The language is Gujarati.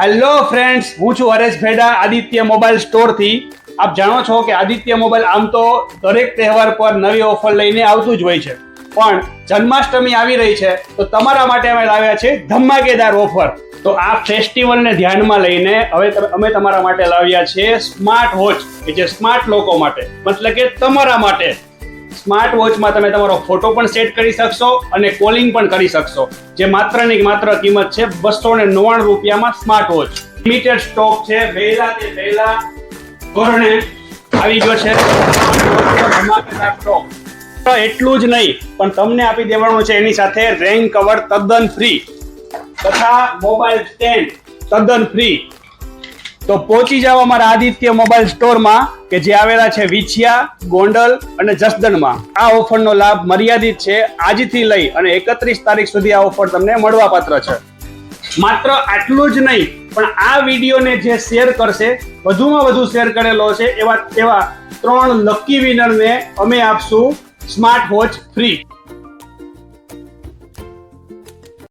હેલો ફ્રેન્ડ્સ હું છું હરેશ ભેડા, આદિત્ય મોબાઈલ સ્ટોરથી આપ જાણો છો કે આદિત્ય મોબાઈલ આમ તો દરેક તહેવાર પર નવી ઓફર લઈને આવતું જ હોય છે. પણ જન્માષ્ટમી આવી રહી છે, તો તમારા માટે અમે લાવ્યા છે ધમાકેદાર ઓફર તો આ ફેસ્ટિવલને ધ્યાનમાં લઈને હવે અમે તમારા માટે લાવ્યા છે સ્માર્ટ વોચ કે જે સ્માર્ટ લોકો માટે, મતલબ કે તમારા માટે. સ્માર્ટ વોચમાં તમે તમારો ફોટો પણ સેટ કરી શકશો અને કોલિંગ પણ કરી શકશો. જે માત્ર ને માત્ર કિંમત છે બસો ને નવ્વાણું રૂપિયામાં સ્માર્ટ વોચ. લિમિટેડ સ્ટોક છે, વહેલા તે વહેલા ધોરણે આવી ગયો છે. સ્ટોક એટલું જ નહીં, પણ તમને આપી દેવાનું છે એની સાથે રેન્ક કવર તદ્દન ફ્રી તથા મોબાઈલ સ્ટેન્ડ તદ્દન ફ્રી તો પહોંચી જાઓ અમારા આદિત્ય મોબાઈલ સ્ટોરમાં કે જે આવેલા છે વિછિયા, ગોંડલ અને જસદણમાં. આ ઓફરનો લાભ મર્યાદિત છે આજથી લઈ અને એકત્રીસ તારીખ સુધી આ ઓફર તમને મળવાપાત્ર છે. માત્ર આટલું જ નહીં, પણ આ વિડીયોને જે શેર કરશે, વધુમાં વધુ શેર કરેલો છે, એવા તેવા ત્રણ લકી વિનરને અમે આપશું. Smart watch free